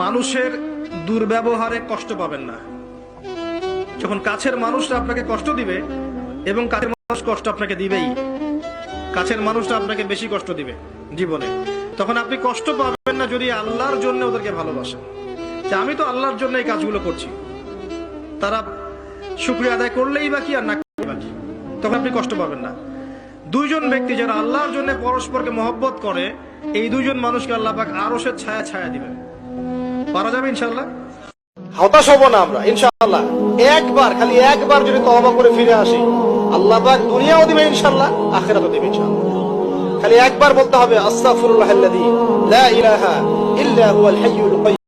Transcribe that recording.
মানুষের দুর্ব্যবহারে কষ্ট পাবেন না। যখন কাছের মানুষরা আপনাকে কষ্ট দিবে এবং কাছের মানুষ কষ্ট আপনাকে দিবেই, কাছের মানুষটা আপনাকে বেশি কষ্ট দিবে জীবনে, তখন আপনি কষ্ট পাবেন না যদি আল্লাহর জন্য ওদেরকে ভালোবাসেন। যে আমি তো আল্লাহর জন্য এই কাজগুলো করছি। তারা শুক্রিয়া আদায় করলেই বা কি আর না করলেই বা কি? তখন আপনি কষ্ট পাবেন না। দুইজন ব্যক্তি যারা আল্লাহর জন্য পরস্পরকে মহব্বত করে, এই দুইজন মানুষকে আল্লাহ পাক আরও সে ছায়া ছায়া দিবেন। পারা যাবে ইনশাল্লাহ হতাশ হব না আমরা, ইনশাআল্লাহ। একবার, খালি একবার যদি তওবা করে ফিরে আসি, আল্লাহ পাক দুনিয়াও দিবে ইনশাআল্লাহ, আখিরাতও দিবে ইনশাআল্লাহ। খালি একবার বলতে হবে, আস্তাগফিরুল্লাহ আল্লাযী লা ইলাহা ইল্লা হুয়াল হাইয়ুল